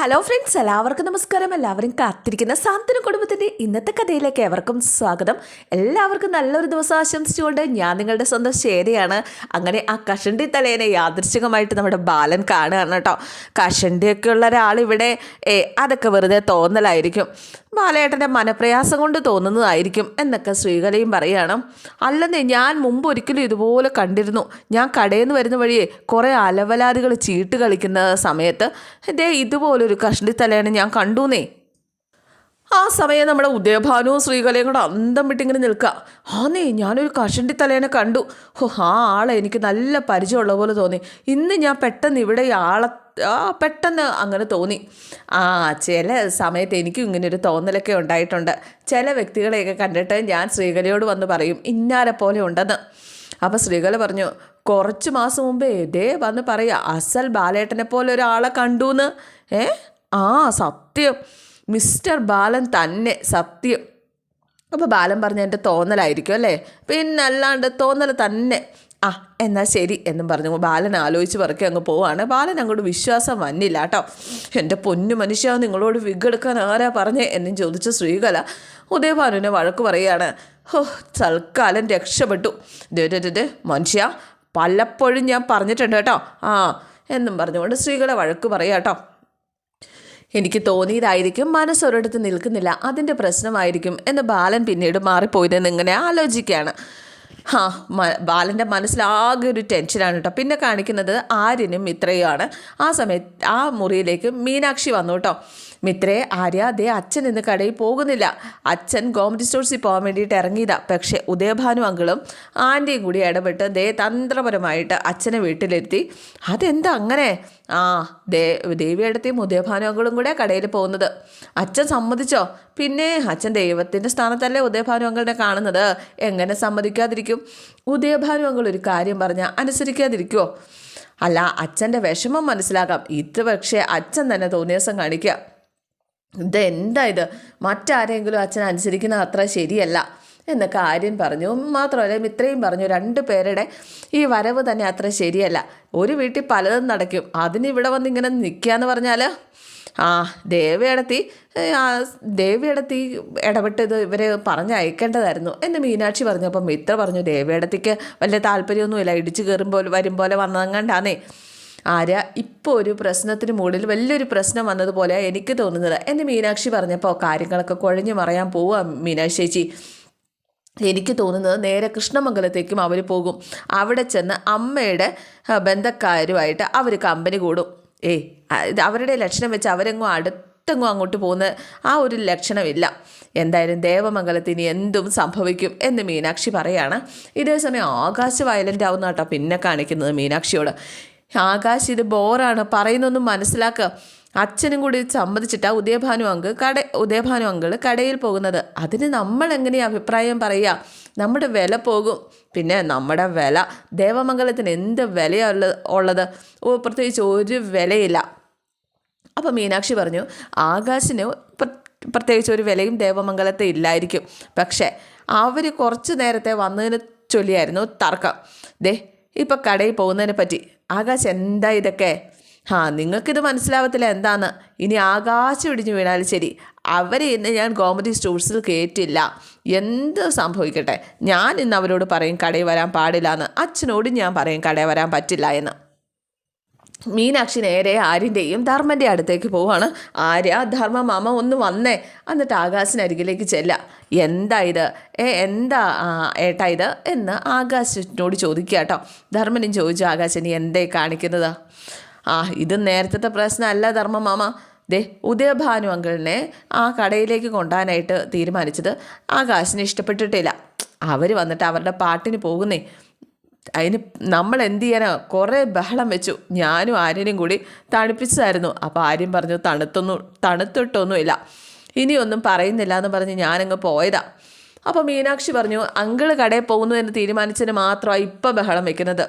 Hello friends എല്ലാവർക്കും നമസ്കാരം. എല്ലാവരും കാത്തിരിക്കുന്ന സാന്ത്വന കുടുംബത്തിന്റെ ഇന്നത്തെ കഥയിലേക്ക് എവർക്കും സ്വാഗതം. എല്ലാവർക്കും നല്ലൊരു ദിവസം ആശംസിച്ചുകൊണ്ട് ഞാൻ നിങ്ങളുടെ സ്വന്തം ശേരിയാണ് അങ്ങനെ ആ കഷണ്ടി തലേനെ യാദൃശികമായിട്ട് നമ്മുടെ ബാലൻ കാണുകയാണ് കേട്ടോ. കഷണ്ടിയൊക്കെ ഉള്ള ഒരാൾ ഇവിടെ ഏ അതൊക്കെ വെറുതെ തോന്നലായിരിക്കും. ബാലേട്ടന്റെ മനപ്രയാസം കൊണ്ട് തോന്നുന്നതായിരിക്കും എന്നൊക്കെ ശ്രീകലയും പറയുകയാണ് അല്ലെന്നേ ഞാൻ മുമ്പ് ഒരിക്കലും ഇതുപോലെ കണ്ടിരുന്നു. ഞാൻ കടയിൽ നിന്ന് വരുന്ന വഴിയെ കുറേ അലവലാദികൾ ചീട്ട് കളിക്കുന്ന സമയത്ത് ഇതേ ദേ ഇതുപോലൊരു കഷ്ണി തലയാണ് ഞാൻ കണ്ടുന്നേ. ആ സമയം നമ്മുടെ ഉദയഭാനുവും ശ്രീകലയും കൂടെ അന്തം വിട്ടിങ്ങനെ നിൽക്കുക ആന്നേ ഞാനൊരു കഷണ്ടി തലേനെ കണ്ടു. ഹോ ആ ആളെ എനിക്ക് നല്ല പരിചയമുള്ള പോലെ തോന്നി. ഇന്ന് ഞാൻ പെട്ടെന്ന് ഇവിടെ ആളെ ആ പെട്ടെന്ന് അങ്ങനെ തോന്നി. ആ ചില സമയത്ത് എനിക്കും ഇങ്ങനെ ഒരു തോന്നലൊക്കെ ഉണ്ടായിട്ടുണ്ട്. ചില വ്യക്തികളെയൊക്കെ കണ്ടിട്ട് ഞാൻ ശ്രീകലയോട് വന്ന് പറയും ഇന്നാരെ പോലെ ഉണ്ടെന്ന്. അപ്പോൾ ശ്രീകല പറഞ്ഞു കുറച്ച് മാസം മുമ്പേ ഇതേ വന്ന് പറയുക അസൽ ബാലേട്ടനെ പോലെ ഒരാളെ കണ്ടൂന്ന്. ഏ? ആ സത്യം. മിസ്റ്റർ ബാലൻ തന്നെ സത്യം. അപ്പോൾ ബാലൻ പറഞ്ഞ എന്റെ തോന്നലായിരിക്കും അല്ലേ? പിന്നെ അല്ലാണ്ട് തോന്നൽ തന്നെ. ആ എന്നാൽ ശരി എന്നും പറഞ്ഞു. ബാലൻ ആലോചിച്ച് പറക്കി അങ്ങ് പോവാണ്. ബാലൻ അങ്ങോട്ട് വിശ്വാസം വന്നില്ല കേട്ടോ. എന്റെ പൊന്നു മനുഷ്യ നിങ്ങളോട് വിഗെടുക്കാൻ ആരാ പറഞ്ഞേ എന്നും ചോദിച്ച ശ്രീകല ഉദയഭാനുവിനെ വഴക്ക് പറയുകയാണ്. ഹോ തൽക്കാലം രക്ഷപ്പെട്ടു. ദേ മനുഷ്യ പലപ്പോഴും ഞാൻ പറഞ്ഞിട്ടുണ്ട് കേട്ടോ. ആ എന്നും പറഞ്ഞുകൊണ്ട് സ്ത്രീകളെ വഴക്ക് പറയാം കേട്ടോ. എനിക്ക് തോന്നിയതായിരിക്കും മനസ്സൊരിടത്ത് നിൽക്കുന്നില്ല അതിന്റെ പ്രശ്നമായിരിക്കും എന്ന് ബാലൻ പിന്നീട് മാറിപ്പോയതെന്ന് ഇങ്ങനെ ആലോചിക്കുകയാണ്. ഹാ ബാലന്റെ മനസ്സിലാകെ ഒരു ടെൻഷനാണ് കേട്ടോ. പിന്നെ കാണിക്കുന്നത് ആര്യനും മിത്രയുമാണ്. ആ സമയത്ത് ആ മുറിയിലേക്ക് മീനാക്ഷി വന്നു കേട്ടോ. മിത്രയെ ആര്യ അതേ അച്ഛൻ ഇന്ന് കടയിൽ പോകുന്നില്ല. അച്ഛൻ ഗവൺമെന്റ് സ്റ്റോഴ്സിൽ പോകാൻ വേണ്ടിയിട്ട് ഇറങ്ങിയതാ. പക്ഷേ ഉദയഭാനു അങ്കിളും ആന്റിയും കൂടി ഇടപെട്ട് ദേ തന്ത്രപരമായിട്ട് അച്ഛനെ വീട്ടിലെത്തി. അതെന്താ അങ്ങനെ? ആ ദേ ദേവിയടത്തെയും ഉദയഭാനു അങ്കിളും കൂടെ കടയിൽ പോകുന്നത്. അച്ഛൻ സമ്മതിച്ചോ? പിന്നെ അച്ഛൻ ദൈവത്തിന്റെ സ്ഥാനത്തല്ലേ ഉദയഭാനു അങ്കിളിനെ കാണുന്നത്? എങ്ങനെ സമ്മതിക്കാതിരിക്കും? ഉദയഭാനു അങ്കിൾ ഒരു കാര്യം പറഞ്ഞാൽ അനുസരിക്കാതിരിക്കുമോ അല്ല അച്ഛന്റെ വിഷമം മനസ്സിലാക്കാം. ഇത് പക്ഷേ അച്ഛൻ തന്നെ തോന്നിയ ദിവസം കാണിക്കുക ഇതെന്താ ഇത്? മറ്റാരെങ്കിലും അച്ഛൻ അനുസരിക്കുന്ന അത്ര ശരിയല്ല എന്നൊക്കെ ആര്യൻ പറഞ്ഞു. മാത്രമല്ല ഇത്രയും പറഞ്ഞു രണ്ട് പേരുടെ ഈ വരവ് തന്നെ അത്ര ശരിയല്ല. ഒരു വീട്ടിൽ പലതും നടക്കും. അതിന് ഇവിടെ വന്ന് ഇങ്ങനെ നിൽക്കുക പറഞ്ഞാൽ ആ ദേവിയടത്തി ദേവിയടത്തി ഇടപെട്ടത് ഇവരെ പറഞ്ഞയക്കേണ്ടതായിരുന്നു എന്ന് മീനാക്ഷി പറഞ്ഞപ്പോൾ മിത്ര പറഞ്ഞു ദേവിയടത്തിക്ക് വലിയ താല്പര്യമൊന്നുമില്ല. ഇടിച്ചു കയറുമ്പോൾ വരും പോലെ വന്നതങ്ങണ്ടാന്നേ. ആര്യ ഇപ്പോൾ ഒരു പ്രശ്നത്തിന് മുകളിൽ വലിയൊരു പ്രശ്നം വന്നതുപോലെ എനിക്ക് തോന്നുന്നത്. എന്ന് മീനാക്ഷി പറഞ്ഞപ്പോൾ കാര്യങ്ങളൊക്കെ കുഴഞ്ഞു മറയാൻ പോവുക മീനാക്ഷി ചേച്ചി. എനിക്ക് തോന്നുന്നത് നേരെ കൃഷ്ണമംഗലത്തേക്കും അവർ പോകും. അവിടെ ചെന്ന് അമ്മയുടെ ബന്ധക്കാരുമായിട്ട് അവർ കമ്പനി കൂടും. ഏയ് അവരുടെ ലക്ഷണം വെച്ച് അവരെങ്ങും അടുത്തെങ്ങും അങ്ങോട്ട് പോകുന്ന ആ ഒരു ലക്ഷണമില്ല. എന്തായാലും ദേവമംഗലത്തിന് എന്തും സംഭവിക്കും എന്ന് മീനാക്ഷി പറയാണ്. ഇതേസമയം ആകാശ് വയലന്റ് ആവുന്ന കേട്ടോ പിന്നെ കാണിക്കുന്നത് മീനാക്ഷിയോട്. ആകാശ് ഇത് ബോറാണ്. പറയുന്നൊന്നും മനസ്സിലാക്കുക അച്ഛനും കൂടി സമ്മതിച്ചിട്ടാ ഉദയഭാനു അങ്ക് കട ഉദയഭാനു അങ്കിൾ കടയിൽ പോകുന്നത്. അതിന് നമ്മൾ എങ്ങനെയാണ് അഭിപ്രായം പറയുക? നമ്മുടെ വില പോകും. പിന്നെ നമ്മുടെ വില. ദേവമംഗലത്തിന് എന്ത് വിലയാണ് ഉള്ളത്? ഓ പ്രത്യേകിച്ച് ഒരു വിലയില്ല. അപ്പോൾ മീനാക്ഷി പറഞ്ഞു ആകാശിന് പ്ര- പ്രത്യേകിച്ച് ഒരു വിലയും ദേവമംഗലത്തെ ഇല്ലായിരിക്കും. പക്ഷേ അവർ കുറച്ച് നേരത്തെ വന്നതിന് ചൊല്ലിയായിരുന്നു തർക്കം. ദേ ഇപ്പം കടയിൽ പോകുന്നതിനെ പറ്റി. ആകാശ് എന്താ ഇതൊക്കെ? ആ നിങ്ങൾക്കിത് മനസ്സിലാവത്തില്ല എന്താന്ന്. ഇനി ആകാശം ഇടിഞ്ഞു വീണാലും ശരി. അവരെ ഇന്ന് ഞാൻ ഗോമതി സ്റ്റോഴ്സിൽ കയറ്റില്ല എന്ത് സംഭവിക്കട്ടെ? ഞാൻ ഇന്ന് അവരോട് പറയും കടയിൽ വരാൻ പാടില്ല എന്ന് അച്ഛനോടും ഞാൻ പറയും കടയിൽ വരാൻ പറ്റില്ല എന്ന്. മീനാക്ഷി നേരെ ആര്യന്റെയും ധർമ്മന്റെ അടുത്തേക്ക് പോവാണ്. ആര്യ ധർമ്മ മാമ ഒന്ന് വന്നേ. എന്നിട്ട് ആകാശിനരികിലേക്ക് ചെല്ല. എന്താ ഇത്? ഏ എന്താ ഏട്ടാ ഇത്? എന്ന് ആകാശിനോട് ചോദിക്കുക കേട്ടോ. ധർമ്മനും ചോദിച്ചു ആകാശിനി എന്തേ കാണിക്കുന്നത്? ആ ഇത് നേരത്തെ പ്രശ്നമല്ല ധർമ്മ മാമ. ദേ ഉദയഭാനു അങ്കിളിനെ ആ കടയിലേക്ക് കൊണ്ടുപോകാനായിട്ട് തീരുമാനിച്ചത് ആകാശിന് ഇഷ്ടപ്പെട്ടിട്ടില്ല. അവർ വന്നിട്ട് അവരുടെ പാട്ടിന് പോകുന്നേ. അതിന് നമ്മൾ എന്ത് ചെയ്യാനാ? കുറേ ബഹളം വെച്ചു. ഞാനും ആര്യനും കൂടി തണുപ്പിച്ചതായിരുന്നു. അപ്പോൾ ആര്യൻ പറഞ്ഞു തണുത്തൊന്നും തണുത്തിട്ടൊന്നുമില്ല. ഇനിയൊന്നും പറയുന്നില്ല എന്ന് പറഞ്ഞ് ഞാനങ്ങ് പോയതാ. അപ്പോൾ മീനാക്ഷി പറഞ്ഞു അങ്കിൾ കടയിൽ പോകുന്നു എന്ന് തീരുമാനിച്ചതിന് മാത്രമാണ് ഇപ്പം ബഹളം വെക്കുന്നത്.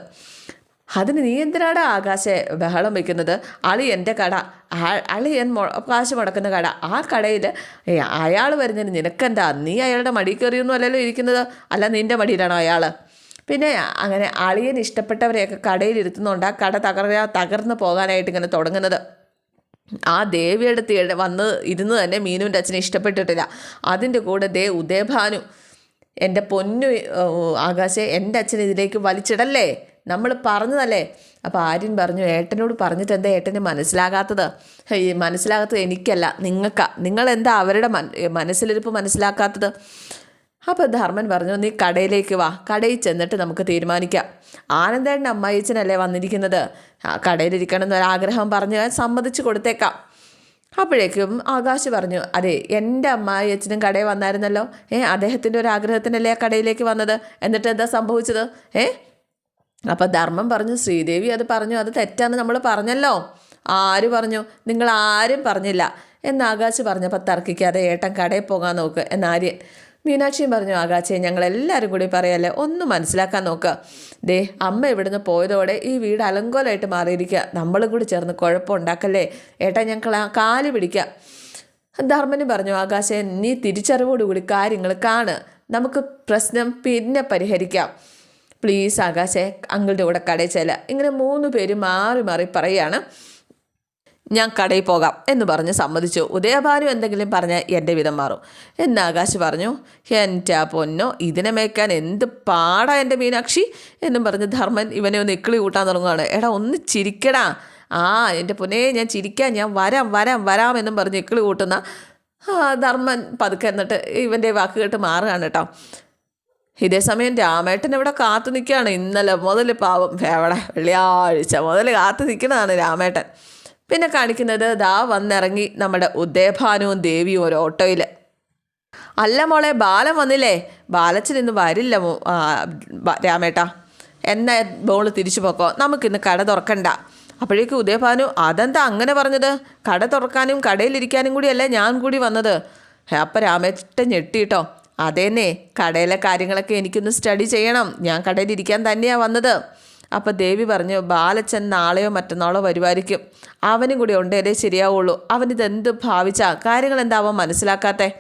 അതിന് നീ എന്തിനാടാ ആകാശെ ബഹളം വെക്കുന്നത്? അളി എന്റെ കട. അളി അളിയൻ കാശ് മുടക്കുന്ന കട. ആ കടയിൽ അയാൾ വരുന്നതിന് നിനക്കെന്താ? നീ അയാളുടെ മടി കയറിയൊന്നും അല്ലല്ലോ ഇരിക്കുന്നത്. അല്ല നിന്റെ മടിയിലാണോ അയാൾ പിന്നെ അങ്ങനെ അളിയൻ ഇഷ്ടപ്പെട്ടവരെയൊക്കെ കടയിലിരുത്തുന്നുണ്ട് ആ കട തകർന്ന തകർന്നു പോകാനായിട്ട് ഇങ്ങനെ തുടങ്ങുന്നത്. ആ ദേവിയുടെ തീടെ വന്ന് ഇരുന്ന് തന്നെ മീനുവിന്റെ അച്ഛനെ ഇഷ്ടപ്പെട്ടിട്ടില്ല. അതിന്റെ കൂടെ ദേ ഉദയഭാനു എന്റെ പൊന്നു ആകാശെ എന്റെ അച്ഛൻ ഇതിലേക്ക് വലിച്ചിടല്ലേ? നമ്മൾ പറഞ്ഞതല്ലേ? അപ്പോൾ ആര്യൻ പറഞ്ഞു ഏട്ടനോട് പറഞ്ഞിട്ട് എന്താ ഏട്ടന് മനസ്സിലാകാത്തത്? ഈ മനസ്സിലാകാത്തത് എനിക്കല്ല നിങ്ങൾക്കാ. നിങ്ങളെന്താ അവരുടെ മനസ്സിലിരിപ്പ് മനസ്സിലാക്കാത്തത്? അപ്പോൾ ധർമ്മൻ പറഞ്ഞു നീ കടയിലേക്ക് വാ. കടയിൽ ചെന്നിട്ട് നമുക്ക് തീരുമാനിക്കാം. ആനന്ദേട്ടൻ അമ്മായിച്ചനല്ലേ വന്നിരിക്കുന്നത്? കടയിലിരിക്കണം എന്നൊരാഗ്രഹം പറഞ്ഞ് സമ്മതിച്ചു കൊടുത്തേക്കാം. അപ്പോഴേക്കും ആകാശ് പറഞ്ഞു അതെ എന്റെ അമ്മായി അച്ഛനും കടയിൽ വന്നായിരുന്നല്ലോ. ഏ അദ്ദേഹത്തിന്റെ ഒരു ആഗ്രഹത്തിനല്ലേ ആ കടയിലേക്ക് വന്നത്? എന്നിട്ട് എന്താ സംഭവിച്ചത്? ഏ? അപ്പം ധർമ്മം പറഞ്ഞു ശ്രീദേവി അത് പറഞ്ഞു അത് തെറ്റാന്ന് നമ്മൾ പറഞ്ഞല്ലോ. ആര് പറഞ്ഞു? നിങ്ങൾ ആരും പറഞ്ഞില്ല. എന്ന് ആകാശ് പറഞ്ഞപ്പോൾ തർക്കിക്കാതെ ഏട്ടൻ കടയിൽ പോകാൻ നോക്ക് എന്നാര്യൻ മീനാക്ഷിയും പറഞ്ഞു ആകാശെ ഞങ്ങളെല്ലാവരും കൂടി പറയല്ലേ ഒന്ന് മനസ്സിലാക്കാൻ നോക്കുക ദേ അമ്മ ഇവിടുന്ന് പോയതോടെ ഈ വീട് അലങ്കോലമായിട്ട് മാറിയിരിക്കുക നമ്മളും കൂടി ചേർന്ന് കുഴപ്പമുണ്ടാക്കല്ലേ ഏട്ടാ ഞങ്ങൾ ആ കാൽ പിടിക്കുക ധർമ്മന് പറഞ്ഞു ആകാശെ നീ തിരിച്ചറിവോടുകൂടി കാര്യങ്ങൾ കാണ്. നമുക്ക് പ്രശ്നം പിന്നെ പരിഹരിക്കാം. പ്ലീസ് ആകാശെ അങ്കിളുടെ കൂടെ കടയിൽ ചെല്ല. ഇങ്ങനെ മൂന്ന് പേര് മാറി മാറി പറയുകയാണ് ഞാൻ കടയിൽ പോകാം എന്ന് പറഞ്ഞ് സമ്മതിച്ചു. ഉദയഭാനു എന്തെങ്കിലും പറഞ്ഞാൽ എന്റെ വിധം മാറും. എന്ന് ആകാശ് പറഞ്ഞു എന്റെ പൊന്നോ ഇതിനെ മേക്കാൻ എന്ത് പാടാ എന്റെ മീനാക്ഷി? എന്നും പറഞ്ഞ് ധർമ്മൻ ഇവനെ ഒന്ന് ഇക്കിളി കൂട്ടാൻ തുടങ്ങുകയാണ് എടാ ഒന്ന് ചിരിക്കടാ. ആ എന്റെ പൊന്നേ ഞാൻ ചിരിക്കാൻ ഞാൻ വരാം വരാം വരാം എന്നും പറഞ്ഞ് ഇക്കിളി കൂട്ടുന്ന ധർമ്മൻ പതുക്കെ എന്നിട്ട് ഇവന്റെ വാക്ക് കേട്ട് മാറുകയാണ് കേട്ടോ. ഇതേ സമയം രാമേട്ടൻ ഇവിടെ കാത്തു നിൽക്കുകയാണ്. ഇന്നലെ മുതൽ പാവം എവിടെ? വെള്ളിയാഴ്ച മുതൽ കാത്തു നിൽക്കുന്നതാണ് രാമേട്ടൻ. പിന്നെ കാണിക്കുന്നത് ദാ വന്നിറങ്ങി നമ്മുടെ ഉദയഭാനുവും ദേവിയും ഒരു ഓട്ടോയിൽ അല്ല മോളെ ബാലൻ വന്നില്ലേ? ബാലച്ചൻ ഇന്ന് വരില്ല മോ രാമേട്ടാ. എന്നാ ബോൾ തിരിച്ചു പോക്കോ. നമുക്കിന്ന് കട തുറക്കണ്ട. അപ്പോഴേക്കും ഉദയഭാനു അതെന്താ അങ്ങനെ പറഞ്ഞത്? കട തുറക്കാനും കടയിലിരിക്കാനും കൂടിയല്ലേ ഞാൻ കൂടി വന്നത്? അപ്പം രാമേട്ടൻ ഞെട്ടിട്ടോ. അതേന്നെ കടയിലെ കാര്യങ്ങളൊക്കെ എനിക്കൊന്ന് സ്റ്റഡി ചെയ്യണം. ഞാൻ കടയിലിരിക്കാൻ തന്നെയാണ് വന്നത്. അപ്പം ദേവി പറഞ്ഞു ബാലച്ചൻ നാളെയോ മറ്റന്നാളോ വരുമായിരിക്കും. അവനും കൂടി ഉണ്ടേലേ ശരിയാവുള്ളൂ. അവനിതെന്ത് ഭാവിച്ചാ? കാര്യങ്ങൾ എന്താ അവൻ മനസ്സിലാക്കാത്തേ?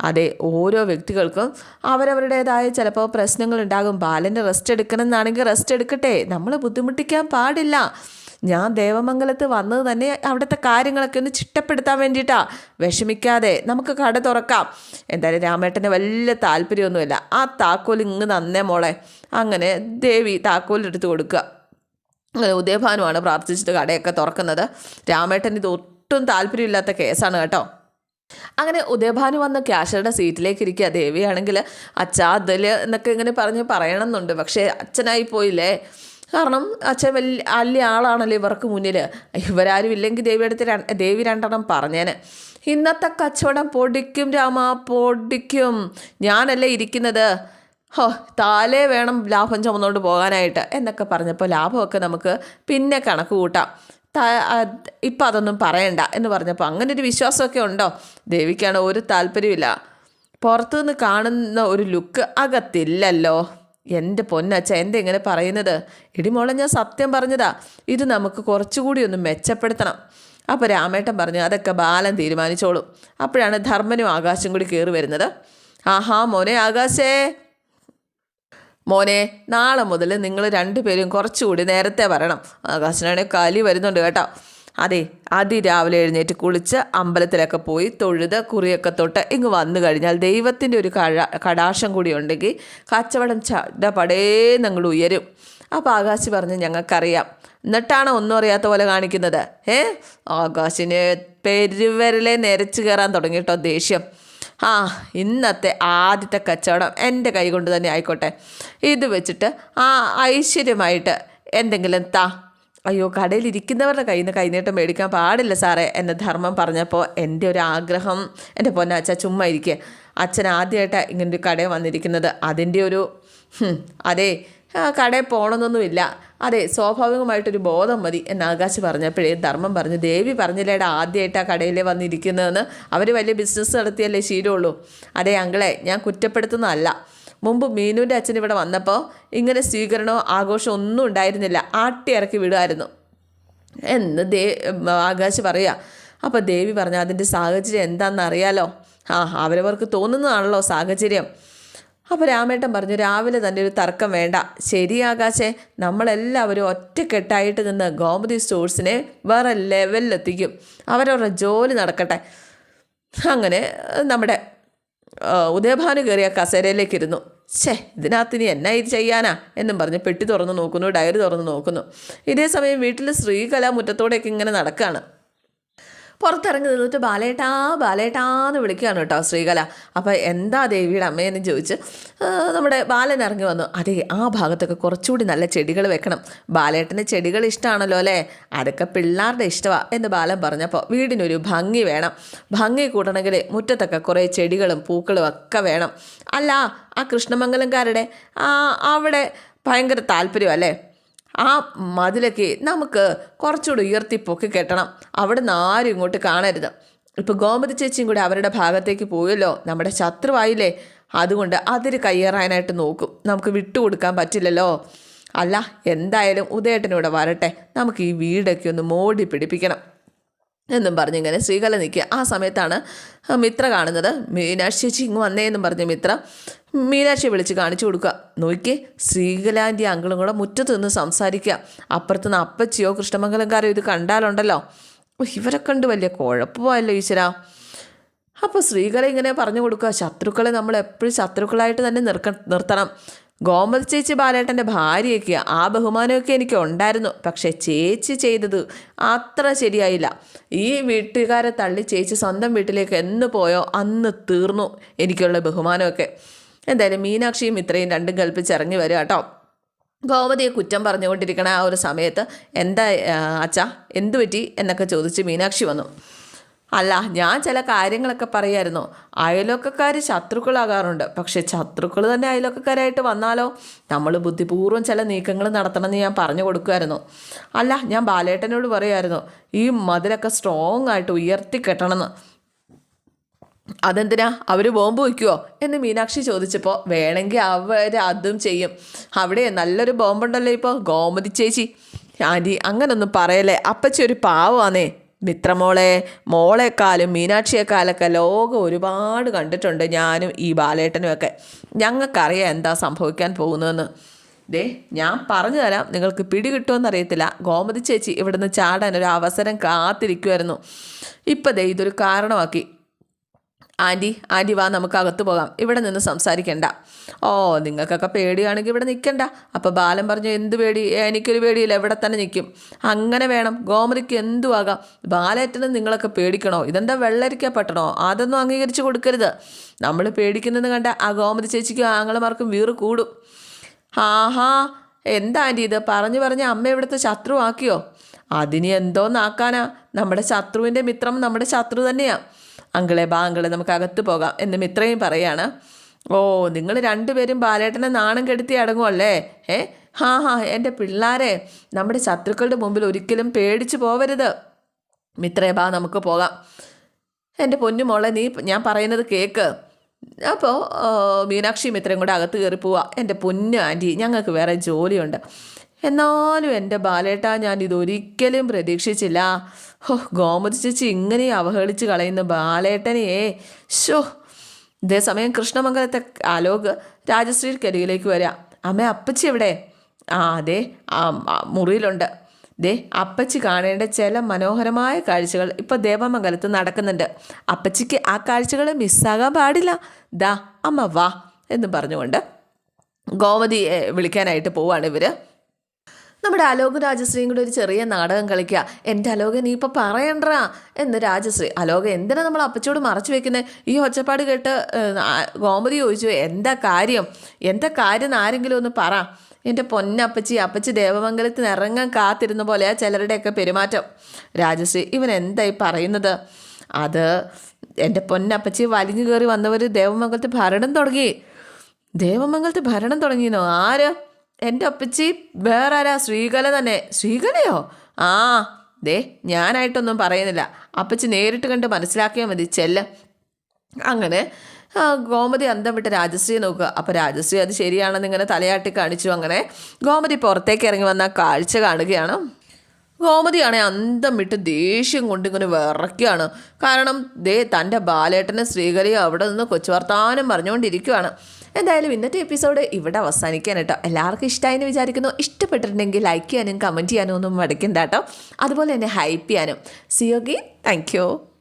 അതെ ഓരോ വ്യക്തികൾക്കും അവരവരുടേതായ ചിലപ്പോൾ പ്രശ്നങ്ങളുണ്ടാകും ബാലന്റെ റെസ്റ്റ് എടുക്കണം എന്നാണെങ്കിൽ റെസ്റ്റ് എടുക്കട്ടെ. നമ്മൾ ബുദ്ധിമുട്ടിക്കാൻ പാടില്ല. ഞാൻ ദേവമംഗലത്ത് വന്നത് തന്നെ അവിടുത്തെ കാര്യങ്ങളൊക്കെ ഒന്ന് ചിട്ടപ്പെടുത്താൻ വേണ്ടിയിട്ടാ. വിഷമിക്കാതെ നമുക്ക് കട തുറക്കാം. എന്തായാലും രാമേട്ടന് വലിയ താല്പര്യമൊന്നുമില്ല. ആ താക്കോൽ ഇങ്ങ് നന്നേ മോളെ. അങ്ങനെ ദേവി താക്കോലെടുത്ത് കൊടുക്കുക. അങ്ങനെ ഉദയഭാനുമാണ് പ്രാർത്ഥിച്ചിട്ട് കടയൊക്കെ തുറക്കുന്നത്. രാമേട്ടൻ ഇത് ഒട്ടും താല്പര്യമില്ലാത്ത കേസാണ് കേട്ടോ. അങ്ങനെ ഉദയഭാനു വന്ന ക്യാഷറുടെ സീറ്റിലേക്ക് ഇരിക്കുക. ദേവിയാണെങ്കിൽ അച്ഛാ അതിൽ എന്നൊക്കെ ഇങ്ങനെ പറഞ്ഞ് പറയണമെന്നുണ്ട്. പക്ഷേ അച്ഛനായി പോയില്ലേ? കാരണം അച്ഛൻ വലിയ വലിയ ആളാണല്ലോ ഇവർക്ക് മുന്നിൽ ഇവരാരും ഇല്ലെങ്കിൽ ദേവി അടുത്ത് ദേവി രണ്ടെണ്ണം പറഞ്ഞേന്. ഇന്നത്തെ കച്ചവടം പൊടിക്കും രാമ പൊടിക്കും. ഞാനല്ലേ ഇരിക്കുന്നത്. ഹോ താലേ വേണം ലാഭം ചുമന്നുകൊണ്ട് പോകാനായിട്ട് എന്നൊക്കെ പറഞ്ഞപ്പോൾ ലാഭമൊക്കെ നമുക്ക് പിന്നെ കണക്ക് കൂട്ടാം. ഇപ്പം അതൊന്നും പറയണ്ട എന്ന് പറഞ്ഞപ്പോൾ അങ്ങനെ ഒരു വിശ്വാസമൊക്കെ ഉണ്ടോ? ദേവിക്കാണ് ഒരു താല്പര്യമില്ല പുറത്തുനിന്ന് കാണുന്ന ഒരു ലുക്ക് അകത്തില്ലല്ലോ. എന്റെ പൊന്നച്ച എന്റെ ഇങ്ങനെ പറയുന്നത്. ഇടിമോളെ ഞാൻ സത്യം പറഞ്ഞതാ. ഇത് നമുക്ക് കുറച്ചുകൂടി ഒന്ന് മെച്ചപ്പെടുത്തണം. അപ്പോൾ രാമേട്ടൻ പറഞ്ഞു അതൊക്കെ ബാലൻ തീരുമാനിച്ചോളൂ. അപ്പോഴാണ് ധർമ്മനും ആകാശം കൂടി കയറി വരുന്നത്. ആഹാ മോനെ ആകാശേ. മോനെ നാളെ മുതൽ നിങ്ങൾ രണ്ടുപേരും കുറച്ചുകൂടി നേരത്തെ വരണം. ആകാശനാണെങ്കിൽ കലി വരുന്നുണ്ട് കേട്ടോ. അതെ അതിരാവിലെ എഴുന്നേറ്റ് കുളിച്ച് അമ്പലത്തിലൊക്കെ പോയി തൊഴുത് കുറിയൊക്കെ തൊട്ട് ഇങ്ങ് വന്നു കഴിഞ്ഞാൽ ദൈവത്തിന്റെ ഒരു കഴ കടാശം കൂടി ഉണ്ടെങ്കിൽ കച്ചവടം ചടപടേ നിങ്ങൾ ഉയരും. അപ്പോൾ ആകാശ് പറഞ്ഞ് ഞങ്ങൾക്കറിയാം. എന്നിട്ടാണ് ഒന്നും അറിയാത്ത പോലെ കാണിക്കുന്നത്? ഏ? ആകാശിന് പെരുവരലെ നിരച്ച് കയറാൻ തുടങ്ങിയിട്ടോ ദേഷ്യം. ആ ഇന്നത്തെ ആദ്യത്തെ കച്ചവടം എന്റെ കൈ കൊണ്ട് തന്നെ ആയിക്കോട്ടെ. ഇത് വെച്ചിട്ട് ആ ഐശ്വര്യമായിട്ട് എന്തെങ്കിലും താ. അയ്യോ കടയിലിരിക്കുന്നവരുടെ കയ്യിൽ നിന്ന് കൈനീട്ടം മേടിക്കാൻ പാടില്ല സാറേ എന്നെ ധർമ്മം പറഞ്ഞപ്പോൾ എന്റെ ഒരു ആഗ്രഹം എന്റെ പൊന്നച്ഛ ചുമ്മാ ഇരിക്കുക അച്ഛൻ ആദ്യമായിട്ടാണ് ഇങ്ങനൊരു കടയിൽ വന്നിരിക്കുന്നത്. അതിന്റെ ഒരു അതെ ആ, കടയിൽ പോകണമെന്നൊന്നുമില്ല അതെ സ്വാഭാവികമായിട്ടൊരു ബോധം മതി എന്ന് ആകാശ് പറഞ്ഞപ്പോഴേ ധർമ്മം പറഞ്ഞു ദേവി പറഞ്ഞില്ലേടാ ആദ്യമായിട്ടാണ് കടയിൽ വന്നിരിക്കുന്നതെന്ന്? അവർ വലിയ ബിസിനസ് നടത്തിയല്ലേ ശീലമുള്ളൂ? അതെ അങ്കളെ ഞാൻ കുറ്റപ്പെടുത്തുന്നതല്ല. മുമ്പ് മീനുവിന്റെ അച്ഛൻ ഇവിടെ വന്നപ്പോൾ ഇങ്ങനെ സ്വീകരണമോ ആഘോഷമോ ഒന്നും ഉണ്ടായിരുന്നില്ല. ആട്ടി ഇറക്കി വിടുമായിരുന്നു. എന്ന് ദേ ആകാശ് പറയുക അപ്പോൾ ദേവി പറഞ്ഞു അതിന്റെ സാഹചര്യം എന്താണെന്ന് അറിയാലോ ആ അവരവർക്ക് തോന്നുന്നതാണല്ലോ സാഹചര്യം. അപ്പോൾ രാമേട്ടൻ പറഞ്ഞു രാവിലെ തന്നെ ഒരു തർക്കം വേണ്ട. ശരി ആകാശേ നമ്മളെല്ലാവരും ഒറ്റക്കെട്ടായിട്ട് നിന്ന് ഗോമതി സ്റ്റോഴ്സിനെ വേറെ ലെവലിലെത്തിക്കും അവരവരുടെ ജോലി നടക്കട്ടെ. അങ്ങനെ നമ്മുടെ ഉദയഭാനു കയറിയ കസേരയിലേക്ക് ഇരുന്നു ഛേ ഇതിനകത്ത് ഇനി എന്നാ ഇത് ചെയ്യാനാ? എന്നും പറഞ്ഞ് പെട്ടി തുറന്ന് നോക്കുന്നു ഡയറി തുറന്ന് നോക്കുന്നു. ഇതേ സമയം വീട്ടിൽ ശ്രീകല മുറ്റത്തോടെയൊക്കെ ഇങ്ങനെ നടക്കുകയാണ് പുറത്തിറങ്ങി നിന്നിട്ട് ബാലേട്ടാ ബാലേട്ടാന്ന് വിളിക്കുകയാണ് കേട്ടോ ശ്രീകല. അപ്പോൾ എന്താ ദേവിയുടെ അമ്മയെന്ന് ചോദിച്ച് നമ്മുടെ ബാലൻ ഇറങ്ങി വന്നു. അതെ ആ ഭാഗത്തൊക്കെ കുറച്ചുകൂടി നല്ല ചെടികൾ വെക്കണം. ബാലേട്ടന് ചെടികൾ ഇഷ്ടമാണല്ലോ അല്ലേ? അതൊക്കെ പിള്ളേരുടെ ഇഷ്ടമാണ് എന്ന് ബാലൻ പറഞ്ഞപ്പോൾ വീടിനൊരു ഭംഗി വേണം. ഭംഗി കൂട്ടണമെങ്കിൽ മുറ്റത്തൊക്കെ കുറേ ചെടികളും പൂക്കളും ഒക്കെ വേണം. അല്ല ആ കൃഷ്ണമംഗലംകാരുടെ അവിടെ ഭയങ്കര താല്പര്യമല്ലേ ആ മതിലൊക്കെ നമുക്ക് കുറച്ചുകൂടി ഉയർത്തി പൊക്കി കെട്ടണം. അവിടെ നിന്ന് ആരും ഇങ്ങോട്ട് കാണരുത്. ഇപ്പോൾ ഗോമതി ചേച്ചിയും കൂടെ അവരുടെ ഭാഗത്തേക്ക് പോയല്ലോ. നമ്മുടെ ശത്രുവായില്ലേ? അതുകൊണ്ട് അതിര് കയ്യേറാനായിട്ട് നോക്കും. നമുക്ക് വിട്ടുകൊടുക്കാൻ പറ്റില്ലല്ലോ. അല്ല എന്തായാലും ഉദയേട്ടനൂടെ വരട്ടെ. നമുക്ക് ഈ വീടൊക്കെ ഒന്ന് മോടി പിടിപ്പിക്കണം. എന്നും പറഞ്ഞിങ്ങനെ ശ്രീകല നിൽക്കുക. ആ സമയത്താണ് മിത്ര കാണുന്നത്. മീനാക്ഷി ചേച്ചി ഇങ്ങ് വന്നേ എന്നും പറഞ്ഞ് മിത്ര. മീനാക്ഷിയെ വിളിച്ച് കാണിച്ചു കൊടുക്കുക. നോക്കി ശ്രീകലാന്റെ അങ്കിളും കൂടെ മുറ്റത്ത് നിന്ന് സംസാരിക്കുക. അപ്പുറത്ത് നിന്ന് അപ്പച്ചിയോ കൃഷ്ണമംഗലംകാരോ ഇത് കണ്ടാലുണ്ടല്ലോ. ഇവരെ കണ്ട് വലിയ കുഴപ്പമല്ലോ ഈശ്വരാ. അപ്പോൾ സ്ത്രീകളെ ഇങ്ങനെ പറഞ്ഞു കൊടുക്കുക. ശത്രുക്കളെ നമ്മൾ എപ്പോഴും ശത്രുക്കളായിട്ട് തന്നെ നിർക്ക നിർത്തണം. ഗോമതി ചേച്ചി ബാലേട്ടന്റെ ഭാര്യയൊക്കെ ആ ബഹുമാനമൊക്കെ എനിക്ക് ഉണ്ടായിരുന്നു. പക്ഷേ ചേച്ചി ചെയ്തത് അത്ര ശരിയായില്ല. ഈ വീട്ടുകാരെ തള്ളി ചേച്ചി സ്വന്തം വീട്ടിലേക്ക് എന്ന് പോയോ അന്ന് തീർന്നു എനിക്കുള്ള ബഹുമാനമൊക്കെ. എന്തായാലും മീനാക്ഷിയും ഇത്രയും രണ്ടും കൽപ്പിച്ചിറങ്ങി വരിക കേട്ടോ. ഗോമതിയെ കുറ്റം പറഞ്ഞുകൊണ്ടിരിക്കണ ആ ഒരു സമയത്ത് എന്താ അച്ഛ എന്തു പറ്റി എന്നൊക്കെ ചോദിച്ച് മീനാക്ഷി വന്നു. അല്ല ഞാൻ ചില കാര്യങ്ങളൊക്കെ പറയായിരുന്നു. അയലോക്കക്കാർ ശത്രുക്കളാകാറുണ്ട്. പക്ഷെ ശത്രുക്കൾ തന്നെ അയലോക്കക്കാരായിട്ട് വന്നാലോ? നമ്മൾ ബുദ്ധിപൂർവം ചില നീക്കങ്ങൾ നടത്തണമെന്ന് ഞാൻ പറഞ്ഞു കൊടുക്കുമായിരുന്നു. അല്ല ഞാൻ ബാലേട്ടനോട് പറയുമായിരുന്നു ഈ മതിലൊക്കെ സ്ട്രോങ് ആയിട്ട് ഉയർത്തി കെട്ടണമെന്ന്. അതെന്തിനാ? അവർ ബോംബ് വയ്ക്കുമോ എന്ന് മീനാക്ഷി ചോദിച്ചപ്പോൾ വേണമെങ്കിൽ അവർ അതും ചെയ്യും. അവിടെ നല്ലൊരു ബോംബുണ്ടല്ലോ ഇപ്പോൾ ഗോമതി ചേച്ചി. ആന്റി അങ്ങനൊന്നും പറയല്ലേ? അപ്പച്ചി ഒരു പാവമാന്നേ. മിത്രമോളെ മോളെക്കാളും മീനാക്ഷിയെക്കാലൊക്കെ ലോകം ഒരുപാട് കണ്ടിട്ടുണ്ട് ഞാനും ഈ ബാലേട്ടനുമൊക്കെ. ഞങ്ങൾക്കറിയാം എന്താ സംഭവിക്കാൻ പോകുന്നതെന്ന്. ദേ ഞാൻ പറഞ്ഞു തരാം നിങ്ങൾക്ക് പിടി കിട്ടുമെന്നറിയത്തില്ല ഗോമതി ചേച്ചി ഇവിടുന്ന് ചാടാൻ ഒരു അവസരം കാത്തിരിക്കുമായിരുന്നു ഇപ്പം ദേ ഇതൊരു കാരണമാക്കി. ആന്റി ആന്റി വാ നമുക്ക് അകത്ത് പോകാം. ഇവിടെ നിന്ന് സംസാരിക്കണ്ട. ഓ നിങ്ങൾക്കൊക്കെ പേടിയാണെങ്കിൽ ഇവിടെ നിൽക്കണ്ട. അപ്പോൾ ബാലൻ പറഞ്ഞു എന്ത് പേടി? എനിക്കൊരു പേടിയില്ല എവിടെ തന്നെ നിൽക്കും. അങ്ങനെ വേണം ഗോമതിക്ക് എന്തുവാകാം ബാലേറ്റന് നിങ്ങളൊക്കെ പേടിക്കണോ? ഇതെന്താ വെള്ളരിക്കപ്പെട്ടണോ? അതൊന്നും അംഗീകരിച്ച് കൊടുക്കരുത്. നമ്മൾ പേടിക്കുന്നതെന്ന് കണ്ട ആ ഗോമതി ചേച്ചിക്കും ആങ്ങളമാർക്കും വീറ് കൂടും. ആഹാ എന്താ ആന്റി ഇത്? പറഞ്ഞു പറഞ്ഞ് അമ്മ ഇവിടുത്തെ ശത്രുവാക്കിയോ? അതിനി എന്തോന്നാക്കാനാ? നമ്മുടെ ശത്രുവിന്റെ മിത്രം നമ്മുടെ ശത്രു തന്നെയാ. അങ്കിളെ ബാ അങ്കിളെ നമുക്ക് അകത്ത് പോകാം എന്ന് മിത്രയും പറയാണ്. ഓ നിങ്ങൾ രണ്ടുപേരും ബാലേട്ടനെ നാണം കെടുത്തി അടങ്ങുമല്ലേ ഏ ഹാ ഹാ എന്റെ പിള്ളാരെ നമ്മുടെ ശത്രുക്കളുടെ മുമ്പിൽ ഒരിക്കലും പേടിച്ചു പോവരുത്. മിത്രേ ബാ നമുക്ക് പോകാം. എന്റെ പൊന്നുമോളെ നീ ഞാൻ പറയുന്നത് കേക്ക്. അപ്പോൾ മീനാക്ഷി മിത്രയും കൂടെ അകത്ത് കയറി പോവാ. എന്റെ പൊന്നു ആന്റി ഞങ്ങൾക്ക് വേറെ ജോലിയുണ്ട്. എന്നാലും എന്റെ ബാലേട്ട ഞാൻ ഇതൊരിക്കലും പ്രതീക്ഷിച്ചില്ല. ഹോ ഗോമതി ചേച്ചി ഇങ്ങനെ അവഹേളിച്ച് കളയുന്ന ബാലേട്ടനെയേ ഷോ ഇതേസമയം കൃഷ്ണമംഗലത്തെ ആലോക് രാജശ്രീക്കരികിലേക്ക് വരാം. അമ്മ അപ്പച്ചി എവിടെ? ആ അതെ മുറിയിലുണ്ട്. ദേ അപ്പച്ചി കാണേണ്ട ചില മനോഹരമായ കാഴ്ചകൾ ഇപ്പോൾ ദേവമംഗലത്ത് നടക്കുന്നുണ്ട്. അപ്പച്ചിക്ക് ആ കാഴ്ചകൾ മിസ്സാകാൻ പാടില്ല. ദാ അമ്മ വാ എന്ന് പറഞ്ഞുകൊണ്ട് ഗോമതിയെ വിളിക്കാനായിട്ട് പോവാണ് ഇവർ നമ്മുടെ അലോക് രാജശ്രീയും കൂടെ ഒരു ചെറിയ നാടകം കളിക്കുക എന്റെ അലോക നീ ഇപ്പോൾ പറയണ്ടാ. എന്ന് രാജശ്രീ അലോക എന്തിനാ നമ്മൾ അപ്പച്ചോട് മറച്ചു വെക്കുന്നത് ഈ ഒച്ചപ്പാട് കേട്ട് ഗോമതി ചോദിച്ചു എന്താ കാര്യം? എന്താ കാര്യം? ആരെങ്കിലും ഒന്ന് പറ. എന്റെ പൊന്നപ്പച്ചി അപ്പച്ചി ദേവമംഗലത്തിന് ഇറങ്ങാൻ കാത്തിരുന്ന പോലെയാ ചിലരുടെയൊക്കെ പെരുമാറ്റം. രാജശ്രീ ഇവൻ എന്തായി പറയുന്നത്? അത് എന്റെ പൊന്നപ്പച്ചി വലിഞ്ഞു കയറി വന്നവർ ദേവമംഗലത്ത് ഭരണം തുടങ്ങി. ദേവമംഗലത്ത് ഭരണം തുടങ്ങിയെന്നോ? ആര്? എന്റെ അപ്പച്ചി വേറെ ആരാ ശ്രീകല തന്നെ. ശ്രീകലയോ? ആ ദേ ഞാനായിട്ടൊന്നും പറയുന്നില്ല. അപ്പച്ചി നേരിട്ട് കണ്ട് മനസ്സിലാക്കിയാൽ മതി ചെല്ല. അങ്ങനെ ഗോമതി അന്തം വിട്ട് രാജശ്രീ നോക്കുക. അപ്പോൾ രാജശ്രീ അത് ശരിയാണെന്ന് ഇങ്ങനെ തലയാട്ടി കാണിച്ചു. അങ്ങനെ ഗോമതി പുറത്തേക്ക് ഇറങ്ങി വന്ന കാഴ്ച കാണുകയാണ്. ഗോമതിയാണെ അന്തം വിട്ട് ദേഷ്യം കൊണ്ട് ഇങ്ങനെ വിറയ്ക്കുകയാണ്. കാരണം ദേ തന്റെ ബാലേട്ടനെ ശ്രീകലയും അവിടെ നിന്ന് കൊച്ചു വർത്താനം പറഞ്ഞുകൊണ്ടിരിക്കുകയാണ്. എന്തായാലും ഇന്നത്തെ എപ്പിസോഡ് ഇവിടെ അവസാനിക്കാൻ കേട്ടോ. എല്ലാവർക്കും ഇഷ്ടമായെന്ന് വിചാരിക്കുന്നു. ഇഷ്ടപ്പെട്ടിട്ടുണ്ടെങ്കിൽ ലൈക്ക് ചെയ്യാനും കമന്റ് ചെയ്യാനും ഒന്നും മടിക്കണ്ട കേട്ടോ. അതുപോലെ തന്നെ ഹൈപ്പ് ചെയ്യാനും. സിയോഗി താങ്ക് യു